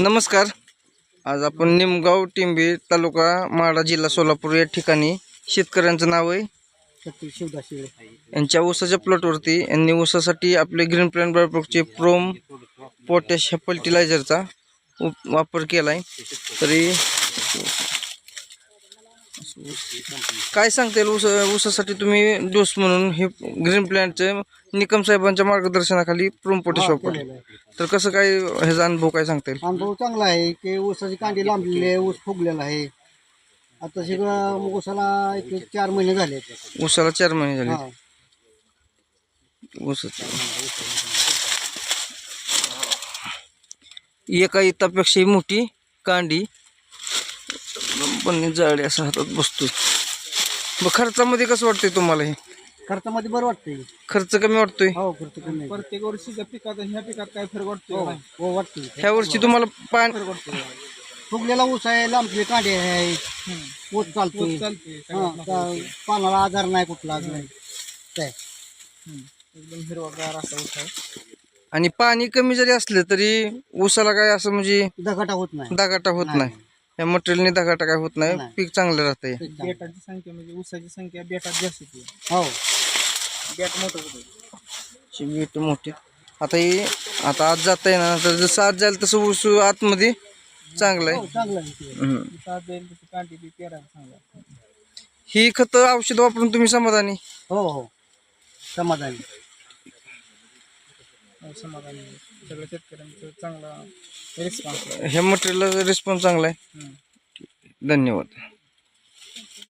नमस्कार. आज आपण निमगाव टिंबे तालुका माडा जिल्हा सोलापूर या ठिकाणी शेतकऱ्यांचं नाव आहे. यांच्या ऊसाच्या प्लॉटवरती यांनी ऊसासाठी आपले ग्रीन प्लॅन बायोप्रॉडक्टचे प्रोम पोटॅश ह्या फर्टिलायझरचा उप- वापर केला आहे तरी काय सांगता येईल ऊस ऊसासाठी तुम्ही डोस म्हणून हे ग्रीन प्लॅनचे निकम साहेबांच्या मार्गदर्शनाखाली प्रोम पोटॅश वापरले. तर कसं काय ह्याचा अनुभव काय सांगता येईल अनुभव चांगला आहे की ऊसाची कांडी लांबलेली आहे ऊस फुगलेला आहे. आता सगळं ऊसाला एक चार महिने झाले. ऊसाला चार महिने झाले. हा. ऊसाचं. एका इतापेक्षाही मोठी कांडी पण जाडी असं हातात बसतोय. मग खर्चामध्ये कसं वाटतंय तुम्हाला हे? खर्चामध्ये बरं वाटतंय. खर्च कमी वाटतोय? हो खर्च कमी आहे. प्रत्येक वर्षीच्या पिकात ह्या पिकात काय फरक वाटतो हो हो वाटतंय. ह्या वर्षी तुम्हाला पान फुगलेला ऊस आहे लांबली कांडी आहे. ऊस चालतोय. चालते हा का- पानाला आजार नाही कुठला नाही काय एकदम हिरवागार असा ऊस आहे. आणि पाणी कमी जरी असलं तरी ऊसाला काय असं म्हणजे दगाटा होत नाही. दागाटा होत नाही. या मटेरियलने दागाटा काय होत नाही. नाही. पीक चांगलं राहतंय. बेटाची संख्या म्हणजे ऊसाची संख्या बेटात जास्त होती हो. बेट मोठं होतं ची बीट मोठी. आता ही आता आज जाता येणार तर जसं आज जाईल तसं ऊस आतमध्ये चांगलं आहे. हो, चांगलं आहे ते. हम्म. सात जाईल तशी कांटी बी पेरायला सांगा ही खतं औषध वापरून तुम्ही समाधानी? हो हो. समाधानी. समाधानी. सगळ्या शेतकऱ्यांचं चांगला रिस्पॉन्स आहे ह्या मटेरियलला रिस्पॉन्स चांगला आहे. धन्यवाद